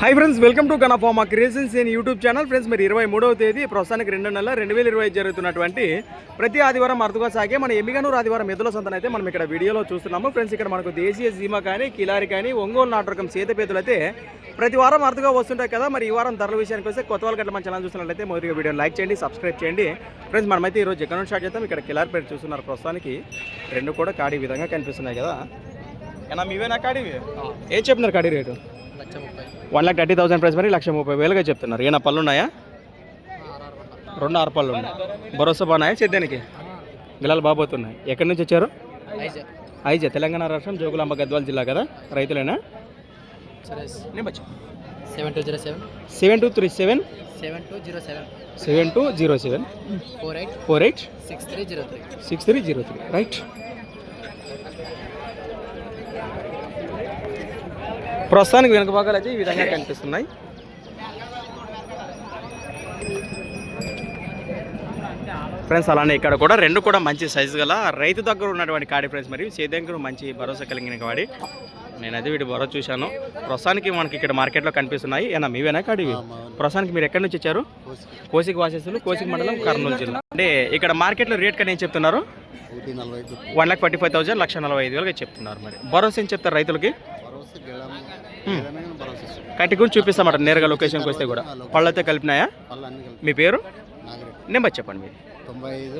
Hi friends welcome to గణఫామా creations in YouTube channel friends మరి ఇరవై మూడవ తేదీ ప్రస్తుతానికి రెండు నెలల రెండు వేల ఇరవై జరుగుతున్నటువంటి ప్రతి ఆదివారం అరుదుగా సాగే మన ఎమ్మిగనూరు ఆదివారం ఎద్దుల సంతన అయితే మనం ఇక్కడ వీడియోలో చూస్తున్నాము. ఫ్రెండ్స్ ఇక్కడ మనకు దేశీయ సీమ కానీ కిలారి కానీ ఒంగోలు నాటకం సీతపేతులు అయితే ప్రతి వారం అరుదుగా వస్తుంటాయి కదా. మరి ఈ వారం ధరల విషయానికి వస్తే కొత్త వాళ్ళ గట్ల మన ఛానల్ చూసినట్లయితే మొదటిగా వీడియో లైక్ చేయండి సబ్స్క్రైబ్ చేయండి. ఫ్రెండ్స్ మనమైతే ఈరోజు ఎక్కడ స్టార్ట్ చేద్దాం? ఇక్కడ కిలారి పేరు చూస్తున్నారు. ప్రస్తుతానికి రెండు కూడా కాడి విధంగా కనిపిస్తున్నాయి కదా. ఏనా మీవేనా కాడి ఏం చెప్తున్నారు కాడి rate? One lakh thirty thousand price మరి లక్ష ముప్పై వేలుగా చెప్తున్నారు. ఏమైనా పళ్ళు ఉన్నాయా? రెండు ఆరు పళ్ళు ఉన్నాయి. భరోసా బాగున్నాయా చేద్దానికి గిలాలు బాబోతున్నాయి ఎక్కడి నుంచి వచ్చారు? ఐజా. తెలంగాణ రాష్ట్రం జోగులాంబ గద్వాల జిల్లా కదా? రైతులేనా? Seven two zero seven. Seven two three seven? Seven two zero seven. Seven two zero seven. Four eight. Four eight. Six three zero three. Six three zero three. Right. ప్రస్తుతానికి వెనుక భాగాలు అయితే ఈ విధంగా కనిపిస్తున్నాయి. ఫ్రెండ్స్ అలానే ఇక్కడ కూడా రెండు కూడా మంచి సైజు గల రైతు దగ్గర ఉన్నటువంటి కాడి ఫ్రెండ్స్ మరియు సేద్యంకు మంచి భరోసా కలిగిన కాడి నేనైతే వీటి భరోసా చూశాను. ప్రస్తుతానికి మనకి ఇక్కడ మార్కెట్లో కనిపిస్తున్నాయి. ఏనా మీవేనా కాడివి ప్రస్తుతానికి మీరు ఎక్కడి నుంచి వచ్చారు? కోసిక. వాసేసులు కోసిక మండలం కర్నూలు జిల్లా. అంటే ఇక్కడ మార్కెట్లో రేట్ కానీ ఏం చెప్తున్నారు? One lakh forty five thousand లక్ష నలభై ఐదు వేలుగా చెప్తున్నారు మరి. భరోసా ఏం చెప్తారు రైతులకి? కట్టి గురించి చూపిస్తామాట నేరుగా లొకేషన్కి వస్తే కూడా. పళ్ళైతే కలిపినాయా? మీ పేరు? నెంబర్ చెప్పండి మీరు.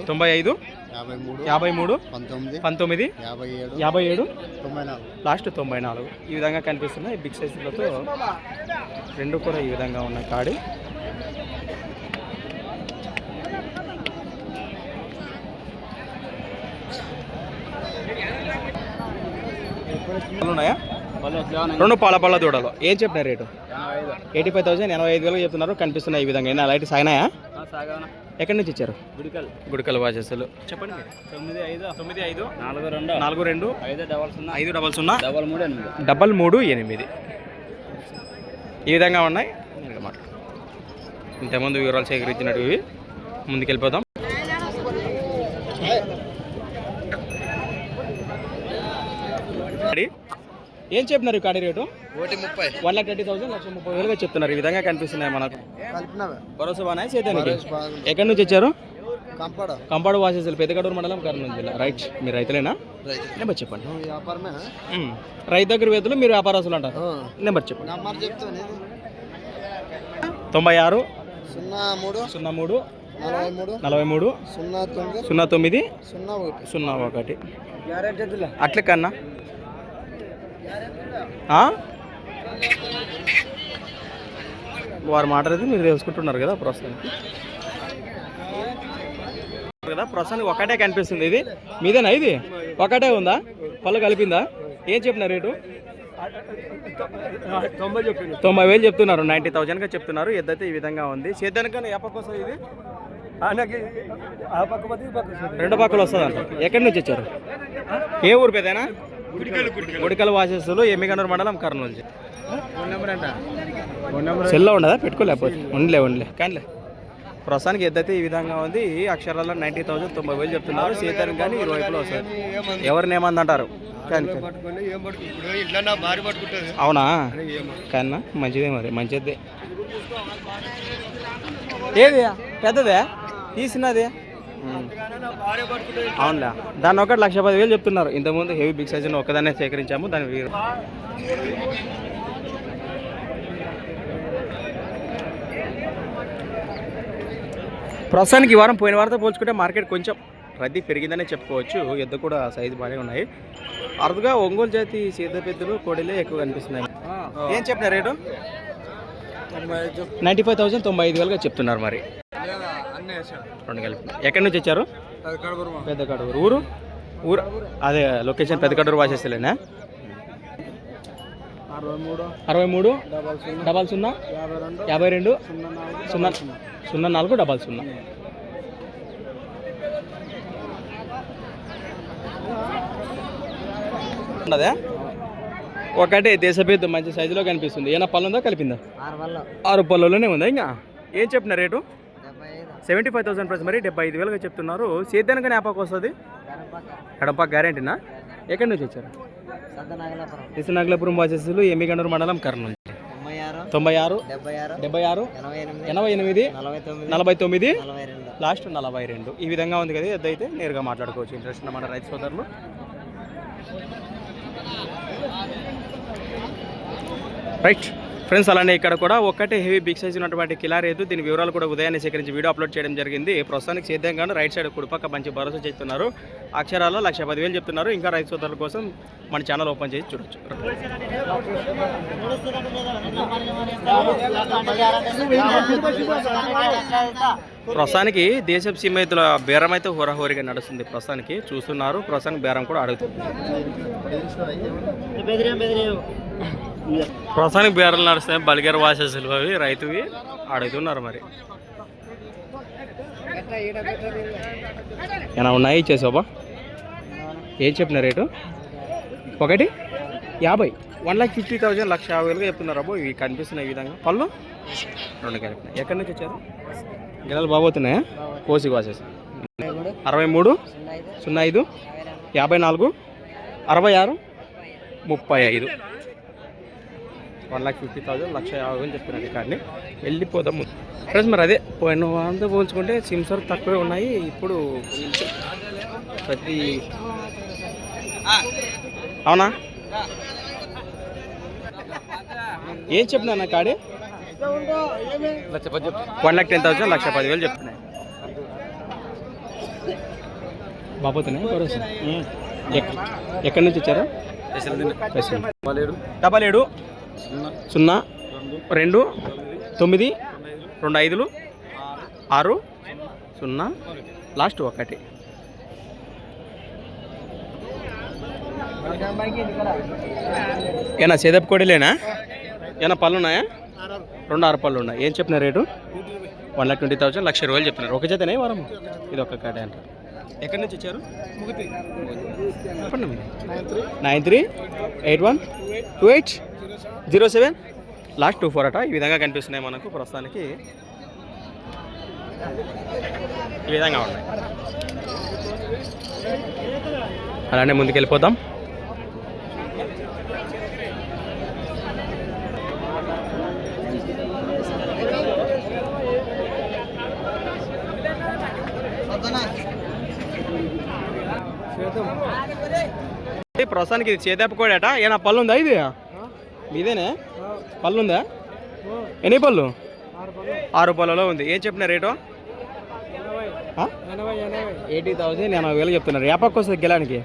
తొంభై ఐదు యాభై మూడు పంతొమ్మిది యాభై ఏడు లాస్ట్ తొంభై నాలుగు ఈ విధంగా కనిపిస్తున్నాయి బిగ్ సైజులతో. రెండు కూడా ఈ విధంగా ఉన్నాయి కాడి. ఉన్నాయా? రెండు పాల పళ్ళ దూడలు. ఏం చెప్పిన రేటు? ఎయిటీ ఫైవ్ థౌసండ్ ఎనభై ఐదు వేలకు చెప్తున్నారు. కనిపిస్తున్నాయి ఈ విధంగా. ఏమైనా లైట్ సాగినాయా? ఎక్కడి నుంచి ఇచ్చారు? గుడికల్. గుడికల్ వాచెస్లు చెప్పండి. తొమ్మిది ఐదు. తొమ్మిది ఐదు. నాలుగు రెండు. నాలుగు రెండు. ఐదు డబల్ సున్నా. ఐదు డబల్ సున్నా. డబల్ మూడు ఎనిమిది. డబల్ మూడు ఎనిమిది. ఈ విధంగా ఉన్నాయి. ఇంతకుముందు వివరాలు సేకరించినట్టు ఇవి. ముందుకెళ్ళిపోదాం కాడి. ఏం చెప్తున్నారు ఈ కాడి రేటు? ఒకటి ముప్పై. వన్ లాక్ థర్టీ థౌసండ్ లక్ష ముప్పై వేలుగా చెప్తున్నారు. ఈ విధంగా కనిపిస్తున్నాయి మనకు. భరోసా బాగా సేదానికి ఎక్కడి నుంచి వచ్చారు? కంపడ. కంపాడు వాసేసారు పెద్దగడూరు మండలం కర్నూలు జిల్లా. రైట్. మీరు రైతులేనా? నెంబర్ చెప్పండి. రైతు దగ్గర వేతులు మీరు వ్యాపారస్తులు అంటారు. నెంబర్ చెప్పండి. నెంబర్ చెప్తాను తొంభై ఆరు సున్నా మూడు సున్నా మూడు నలభై మూడు నలభై మూడు సున్నా తొమ్మిది సున్నా తొమ్మిది సున్నా ఒకటి. సున్నా ఒకటి. అట్లే కన్నా? వారి మాట అయితే మీరు తెలుసుకుంటున్నారు కదా ప్రస్తుతానికి. కదా ప్రస్తుతానికి ఒకటే కనిపిస్తుంది ఇది. మీదేనా ఇది? ఒకటే ఉందా? పళ్ళు కలిపిందా? ఏం చెప్పిన రేటు? తొంభై వేలు చెప్తున్నారు. నైంటీ థౌజండ్గా చెప్తున్నారు. ఎద్దైతే ఈ విధంగా ఉంది. సేద్యానికన్నా ఏ పక్క వస్తుంది ఇది? రెండు పక్కలు వస్తుంది అంట ఎక్కడి నుంచి వచ్చారు? ఏ ఊరు పెద్దనా గుడికల్ వాసేస్తులు ఎమ్మిగనూరు మండలం కర్నూలు జిల్లా. ఫోన్ నెంబర్ అంట ఫోన్ నెంబర్ సెల్లో ఉండదా? పెట్టుకోలేకపోతే. ఉండలే ఉండలే. కానీలే. ప్రస్తుతానికి ఎద్దైతే ఈ విధంగా ఉంది. ఈ అక్షరాల్లో నైంటీ థౌసండ్ తొంభై వేలు చెప్తున్నారు. సీతానికి కానీ ఇరువైపులో వస్తుంది ఎవరిని ఏమందంటారు? అవునా? కన్నా? మంచిదే మరి. మంచిదే. ఏది పెద్దదే? తీసినది? అవునులే. దాన్ని ఒకటి లక్ష పది వేలు చెప్తున్నారు. ఇంతకుముందు హెవీ బిగ్ సైజ్ ఒకదాన్నే సేకరించాము దాని వీరు. ప్రస్తుతానికి ఈ వారం పోయిన వారంతో పోల్చుకుంటే మార్కెట్ కొంచెం రద్దీ పెరిగిందనే చెప్పుకోవచ్చు. ఎద్దు కూడా సైజు బాగానే ఉన్నాయి. అరుదుగా ఒంగోలు జాతి సీత పెద్దలు కోడిలే ఎక్కువ కనిపిస్తున్నాయి. ఏం చెప్పిన రేటు? నైంటీ ఫైవ్ థౌసండ్ తొంభై ఐదు వేలుగా చెప్తున్నారు మరి. రెండు కలిపి. ఎక్కడి నుంచి వచ్చారు? పెద్ద కడూరు ఊరు? ఊరు? అదే లొకేషన్ పెద్ద కడూరు వాసేస్తలేనా అరవై మూడు? డబల్ సున్నా. యాభై రెండు. సున్నా సున్నా నాలుగు డబల్ సున్నా. ఉన్నదా? ఒకటి దేశభేద్ మంచి సైజులో కనిపిస్తుంది. ఏమైనా పళ్ళు ఉందా కలిపిందా ఆరు పళ్ళలోనే ఉందా ఇంకా? ఏం చెప్పిన rate? Seventy five thousand price మరి డెబ్బై ఐదు వేలుగా చెప్తున్నారు. సేద్యానికి జ్ఞాపకం వస్తుంది? ఎడప గ్యారెంటీనా? ఎక్కడి నుంచి వచ్చారు? సద్ద నాగలాపురం కృష్ణనాగలపురం వాసేసులు ఎమ్మిగండూరు మండలం కర్నూలు తొంభై ఆరు డెబ్బై ఆరు ఎనభై ఎనిమిది నలభై తొమ్మిది లాస్ట్ నలభై రెండు. ఈ విధంగా ఉంది కదా ఎద్దయితే నేరుగా మాట్లాడుకోవచ్చు. ఇంట్రెస్ట్ ఉన్న మన రైతు సోదరులు. రైట్. ఫ్రెండ్స్ అలానే ఇక్కడ కూడా ఒకటే హెవీ బిగ్ సైజ్ ఉన్నటువంటి కిలా ఎద్దు దీని వివరాలు కూడా ఉదయాన్నే సేకరించి వీడియో అప్లోడ్ చేయడం జరిగింది. ప్రస్తుతానికి సేద్యంగాను రైట్ సైడ్ కుడిపక్క మంచి భరోసా చేస్తున్నారు. అక్షరాల్లో లక్ష పదివేలు చెప్తున్నారు. ఇంకా రైతు సోదరుల కోసం మన ఛానల్ ఓపెన్ చేసి చూడొచ్చు. ప్రస్తుతానికి దేశపు సీమైతుల బేరం అయితే హోరాహోరీగా నడుస్తుంది ప్రస్తుతానికి. చూస్తున్నారు ప్రస్తుతానికి బేరం కూడా అడుగుతుంది. ప్రస్తుతానికి బేరాలు నడుస్తున్నాయి బలిగర్ వాసేసులు అవి రైతువి. అడుగుతున్నారు మరి. ఏమైనా ఉన్నాయి? ఇచ్చేసావా? ఏం చెప్పిన రేటు? ఒకటి? యాభై. వన్ లాక్ ఫిఫ్టీ థౌజండ్ లక్ష యాభై వేలుగా చెప్తున్నారు అబ్బో ఇవి కనిపిస్తున్నాయి ఈ విధంగా. పళ్ళు? రెండు కలిపినాయి ఎక్కడి నుంచి వచ్చారు? గిన్నెలు బాగోతున్నాయా కోసి వాసెస్ అరవై మూడు? సున్నా ఐదు? యాభై నాలుగు? అరవై ఆరు? ముప్పై ఐదు. వన్ లాక్ ఫిఫ్టీ థౌసండ్ లక్ష యాభై వేలు చెప్తున్నాను కానీ వెళ్ళిపోదాం. ఫ్రెండ్స్ మరి అదే పోయిన వారంతో పోల్చుకుంటే సిమ్స్ వరకు తక్కువే ఉన్నాయి. ఇప్పుడు ప్రతి అవునా? ఏం చెప్పినా కాడి వన్ లాక్ టెన్ థౌసండ్ లక్ష పదివేలు చెప్తున్నాయి బాబోతున్నాయి ఎక్కడి నుంచి వచ్చారు? డబల్ ఏడు. సున్నా. రెండు. తొమ్మిది. రెండు ఐదులు. ఆరు. సున్నా. లాస్ట్ ఒకటి. ఏనా సేదపు కోడిలేనా? ఏనా పళ్ళు ఉన్నాయా రెండు ఆరు పళ్ళు ఉన్నాయి ఏం చెప్పిన rate? One lakh twenty thousand లక్ష రూపాయలు చెప్తున్నారు ఒక జతనే వారం ఇది ఒక కాడే అంటారు. ఎక్కడి నుంచి వచ్చారు? Nine three. Eight one two eight zero seven. Last two four అట. ఈ విధంగా కనిపిస్తున్నాయి మనకు ప్రస్తుతానికి. ఈ విధంగా ఉన్నాయి. అలానే ముందుకు వెళ్ళిపోతాం ఈ ప్రస్తుతానికి ఇది చేతేప కోడట ఏనా పళ్ళు ఉందా ఇది? మీదేనే? పళ్ళు ఉందా ఎన్ని పళ్ళు? ఆరు పళ్ళలో ఉంది. ఏం చెప్పిన రేటు? ఎయిటీ థౌసండ్ ఎనభై వేలు చెప్తున్నారు. ఏ పక్క వస్తుంది గెలానికి?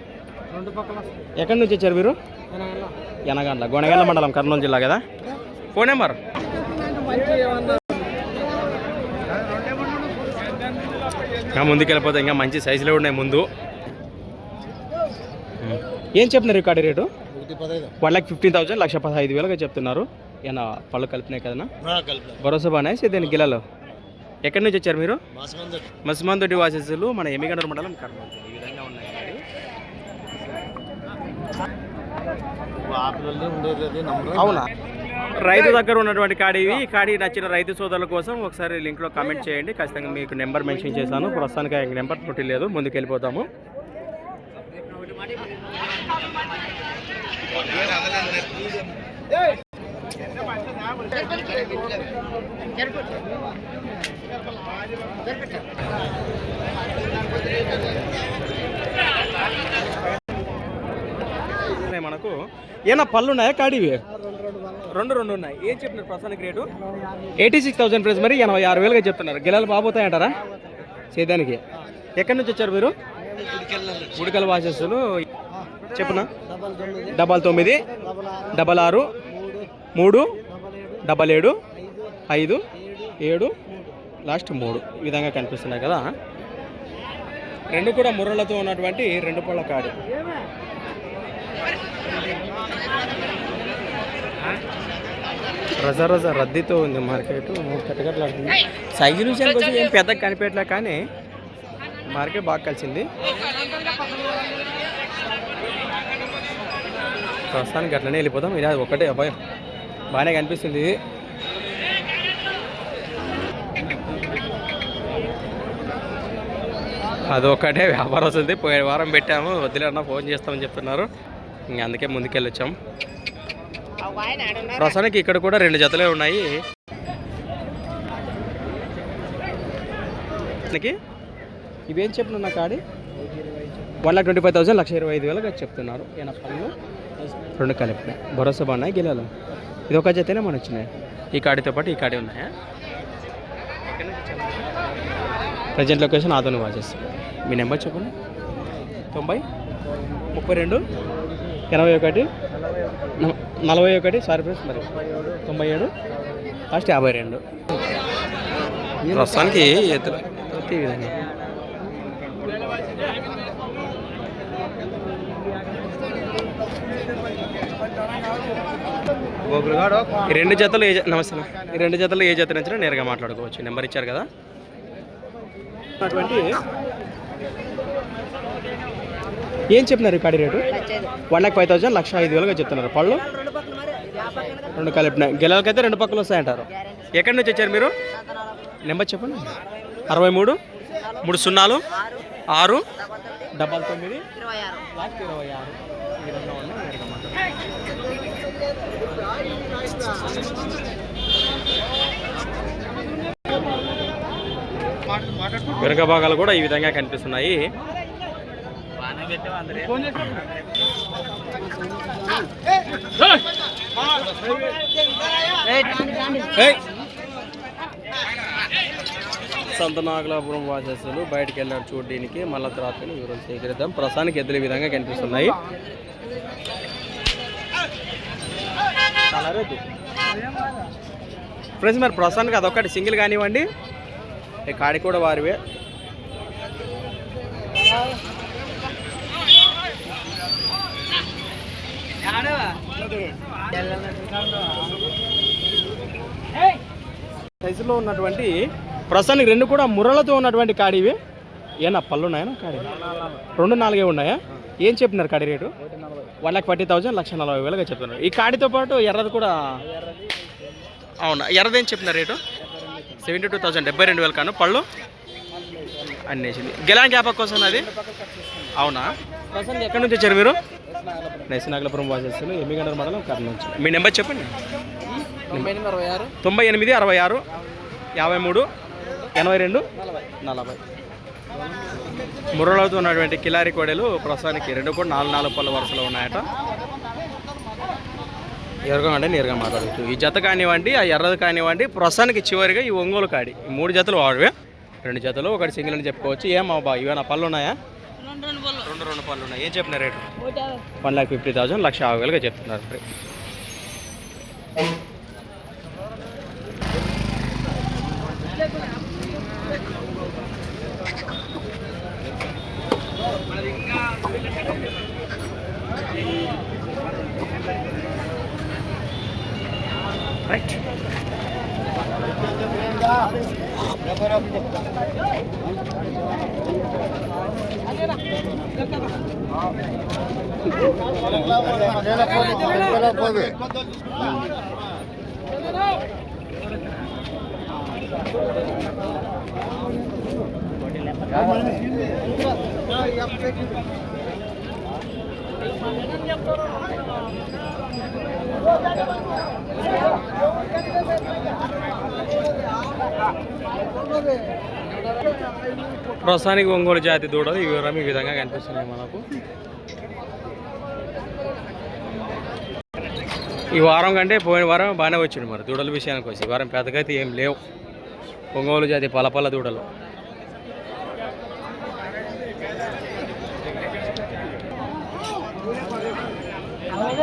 ఎక్కడి నుంచి వచ్చారు మీరు ఎనగండ్ల. గొనగండ్ల మండలం కర్నూలు జిల్లా కదా? Phone number? ఇంకా ముందుకు వెళ్ళిపోతే ఇంకా మంచి సైజులో ఉన్నాయి ముందు. ఏం చెప్తున్నారు record rate? One lakh fifteen thousand లక్ష పదహైదు వేలుగా చెప్తున్నారు. ఏమన్నా పళ్ళు కలిపినాయి కదనా? భరోసా బాగానే దీని గిలలో. ఎక్కడి నుంచి వచ్చారు మీరు? మస్మాన్ తోటి వాసెస్లు మన ఎమ్మిగనూరు మండలం కర్నూలు. జిల్లా. ఈ విధంగా ఉన్నాయి మరి. అవునా? రైతు దగ్గర ఉన్నటువంటి కాడి ఇవి. ఈ కాడి నచ్చిన రైతు సోదరుల కోసం ఒకసారి లింక్లో కామెంట్ చేయండి. ఖచ్చితంగా మీకు నెంబర్ మెన్షన్ చేశాను. ప్రస్తుతానికి ఆయన నెంబర్ పుట్టి లేదు ముందుకు వెళ్ళిపోతాము మనకు. ఏమన్నా పళ్ళు ఉన్నాయా? కాడివి? రెండు రెండు ఉన్నాయి. ఏం చెప్పినారు ప్రస్తుతానికి rate? Eighty six thousand price మరి ఎనభై ఆరు వేలుగా చెప్తున్నారు. గిలాలు బాబోతాయంటారా సేదానికి ఎక్కడి నుంచి వచ్చారు మీరు? ఉడికల వాసస్సులు. చెప్పునా? డబల్ తొమ్మిది. డబల్ ఆరు. మూడు. డబల్ ఏడు. ఐదు. ఏడు. లాస్ట్ మూడు. ఈ విధంగా కనిపిస్తున్నాయి కదా. రెండు కూడా ముర్రలతో ఉన్నటువంటి రెండు పళ్ళ కాడి. రజ రజ రద్దీతో ఉంది మార్కెట్. కట్టగట్లాడుతుంది సైజు విషయానికి వచ్చి ఏం పెద్దగా కనిపించట్లే కానీ మార్కెట్ బాగా కలిసింది. ప్రస్తుతానికి అట్లనే వెళ్ళిపోతాం. ఇది అది ఒకటే అబ్బాయి బాగానే కనిపిస్తుంది ఇది. అదొక్కటే వ్యాపారం వస్తుంది. పోయిన వారం పెట్టాము. వదిలేనా ఫోన్ చేస్తామని చెప్తున్నారు. ఇంక అందుకే ముందుకెళ్ళొచ్చాం. ప్రస్తుతానికి ఇక్కడ కూడా రెండు జతలే ఉన్నాయి. మనకి ఇవేం చెప్పిన నా కాడి? One lakh twenty five thousand లక్ష ఇరవై ఐదు వేలకు చెప్తున్నారు. ఏనా పనులు? రెండు కలిపినాయి భరోసా బాగున్నాయి? గెలాలు? ఇది ఒక జతనే? మన వచ్చినాయి? ఈ కాడితో పాటు ఈ కాడి ఉన్నాయా? ప్రజెంట్ లొకేషన్ ఆదోని వాచెస్ మీ నెంబర్ చెప్పండి. తొంభై ముప్పై రెండు ఎనభై ఒకటి నలభై ఒకటి సారీ ఫ్రెండ్స్ మరి తొంభై ఏడు లాస్ట్ యాభై రెండు. ప్రస్తుతానికి ఎత్తులు ప్రతి విధంగా ఈ రెండు జతలు ఏ జ- నమస్తే. ఈ రెండు జతలు ఏ జత నచ్చినా నేరుగా మాట్లాడుకోవచ్చు? నెంబర్ ఇచ్చారు కదా? అటువంటి ఏం చెప్పినారు ఈ కాడి rate? One lakh five thousand లక్ష ఐదు వేలుగా చెప్తున్నారు. పళ్ళు? రెండు కలిపిన. గెలవకైతే రెండు పక్కలు వస్తాయంటారు. ఎక్కడి నుంచి వచ్చారు మీరు? నెంబర్ చెప్పండి. అరవై మూడు? మూడు సున్నాలు? ఆరు. డబల్ తొమ్మిది. లాస్ట్ ఇరవై ఆరు. ఈ విధంగా ఉన్నాయి నేరుగా మాట్లాడండి. వెనుక భాగాలు కూడా ఈ విధంగా కనిపిస్తున్నాయి. సంత సంతనాగలాపురం వాసేసులు బయటకు వెళ్ళారు చూడడానికి. మళ్ళా తర్వాత వివరాలు సేకరిద్దాం. ప్రస్తుతానికి ఎద్దులు విధంగా కనిపిస్తున్నాయి. ఫ్రెండ్స్ మరి ప్రస్తుతానికి అదొకటి సింగిల్ కానివ్వండి. కాడి కూడా వారివే. సైజులో ఉన్నటువంటి ప్రస్తుతానికి రెండు కూడా ముర్రలతో ఉన్నటువంటి కాడివి ఏనా పళ్ళు ఉన్నాయా కాడి? రెండు నాలుగే ఉన్నాయా? ఏం చెప్పినారు కాడి rate? One lakh forty thousand లక్ష నలభై వేలుగా చెప్తున్నారు ఈ కాడితో పాటు ఎర్రది కూడా అవునా ఎర్రది ఏం చెప్పినారు రేటు? సెవెంటీ టూ థౌసండ్ డెబ్బై రెండు వేలు కాను. పళ్ళు? అన్నేసింది గెలాన్ గ్యాపక్ కోసం అది అవునా? ప్రస్తుతానికి ఎక్కడి నుంచి వచ్చారు మీరు? నైసనాగలపురం వాసేస్తులు ఎమ్మిగండర్ మండలం కర్నూలు నుంచి. మీ నెంబర్ చెప్పండి. తొంభై ఎనిమిది అరవై ఆరు యాభై మూడు. ఎనభై రెండు? నలభై. ముర్రలవుతూ ఉన్నటువంటి కిలారి కోడలు ప్రస్తుతానికి రెండు కూడా నాలుగు నాలుగు పళ్ళ వరుసలో ఉన్నాయట. ఎరగా అంటే నేరుగా మాట్లాడవచ్చు ఈ జత కానివ్వండి ఆ ఎర్రది కానివ్వండి ప్రస్తుతానికి చివరిగా ఈ ఒంగోలు కాడి. ఈ మూడు జతలు వాడివే రెండు జతలు ఒకటి సింగిల్ అని చెప్పుకోవచ్చు. ఏం బా ఇవేనా పళ్ళు ఉన్నాయా? రెండు రెండు పళ్ళు. ఉన్నాయి. ఏం చెప్పిన rate? One lakh fifty thousand లక్ష యాభై వేలుగా చెప్తున్నారు. రైట్ ప్రస్తుతానికి ఒంగోలు జాతి దూడలు ఈ వివరం ఈ విధంగా కనిపిస్తున్నాయి మనకు. ఈ వారం కంటే పోయిన వారం బాగానే వచ్చింది మరి దూడల విషయానికి వచ్చి ఈ వారం పెద్దగా అయితే ఏం లేవు. ఒంగోలు జాతి పలపల దూడలు.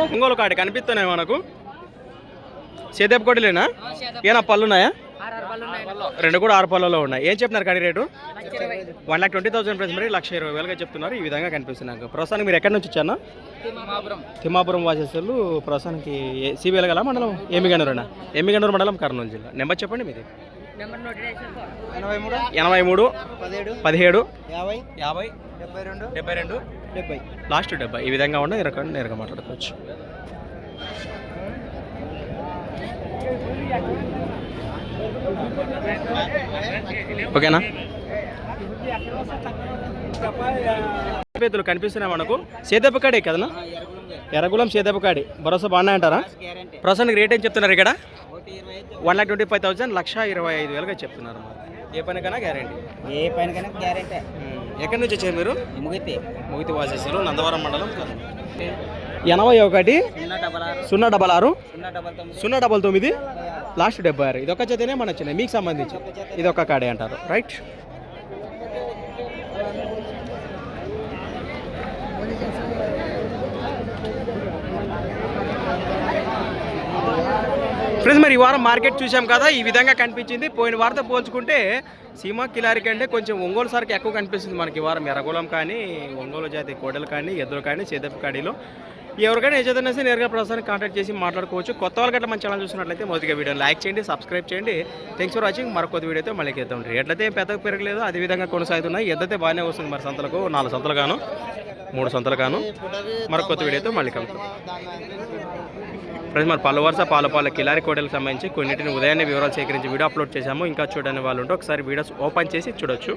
ఒంగోలు కాడి కనిపిస్తున్నాయి మనకు. సేదేపు కొట్టలేనా? ఏనా పళ్ళున్నాయా? రెండు కూడా ఆరు పళ్ళలో ఉన్నాయి. ఏం చెప్తున్నారు కాడి rate? One lakh twenty thousand price మరి లక్ష ఇరవై వేలుగా చెప్తున్నారు. ఈ విధంగా కనిపిస్తుంది నాకు ప్రస్తుతానికి మీరు ఎక్కడి నుంచి వచ్చానా తిమ్మాపురం. వాసేసలు ప్రస్తుతానికి సిబిఎల్ గల మండలం ఏమిగండూరేనా ఏమిగండూరు మండలం కర్నూలు జిల్లా. నెంబర్ చెప్పండి మీది. ఎనభై మూడు? పదిహేడు? పదిహేడు యాభై? యాభై డెబ్బై రెండు? డెబ్బై లాస్ట్ డెబ్బై. ఈ విధంగా ఉండే ఇరవై నేరుగా మాట్లాడుకోవచ్చు. ఓకేనా? కనిపిస్తున్నాయి మనకు. సేదప్పకాడే కదనా? ఎర్రగులం సేదప్పకాడి భరోసా బాగున్నాయి అంటారా? ప్రస్తుతానికి రేట్ ఏం చెప్తున్నారు ఇక్కడ? One lakh twenty five thousand లక్ష ఇరవై ఐదు వేలుగా చెప్తున్నారు ఏ పనికైనా గ్యారంటీ. ఏ పైన కన్నా గ్యారంటీ ఎక్కడి నుంచి వచ్చారు మీరు? ముగితే. ముగితి వాసేసారు నందవరం మండలం ఎనభై ఒకటి సున్నా డబల్ ఆరు. సున్నా డబల్ తొమ్మిది. లాస్ట్ డెబ్బై ఆరు. ఇదొక చేతనే మన వచ్చినాయి మీకు సంబంధించి. ఇది ఒక కాడే అంటారు. రైట్. ఫ్రెండ్స్ మరి ఈ వారం మార్కెట్ చూసాం కదా ఈ విధంగా కనిపించింది. పోయిన వారితో పోల్చుకుంటే సీమా కిలారి కంటే కొంచెం ఒంగోలు సరికి ఎక్కువ కనిపిస్తుంది మనకి ఈ వారం. ఎర్రగోళం కానీ ఒంగోలు జాతి కోడలు కానీ ఎద్దులు కానీ చేదపు కాడీలో. ఎవరికైనా ఏదైనా సరే నేరుగా ప్రస్తుతానికి కాంటాక్ట్ చేసి మాట్లాడుకోవచ్చు. కొత్త వాళ్ళకి అట్లా మన ఛానల్ చూసినట్లయితే మొదటిగా వీడియో లైక్ చేయండి సబ్స్క్రైబ్ చేయండి. థ్యాంక్స్ ఫర్ వాచింగ్ మరొక కొత్త వీడియోతో మళ్ళీ చేద్దాం రేట్లయితే పెద్దగా పెరగలేదు. అదే విధంగా కొనసాగుతున్నాయి. ఎద్దైతే బాగానే వస్తుంది మరి సంతలకు. నాలుగు సంతలు గాను మూడు సంతలు గాను. మరొక కొత్త వీడియోతో మళ్ళీ కలుగుతాం ఫ్రెండ్స్ మన పలు వరుస పాల కిలారి కోటలకు సంబంధించి కొన్నింటిని ఉదయాన్నే వివరాలు సేకరించి వీడియో అప్లోడ్ చేశాము. ఇంకా చూడని వాళ్ళు ఉంటే ఒకసారి వీడియోస్ ఓపెన్ చేసి చూడొచ్చు.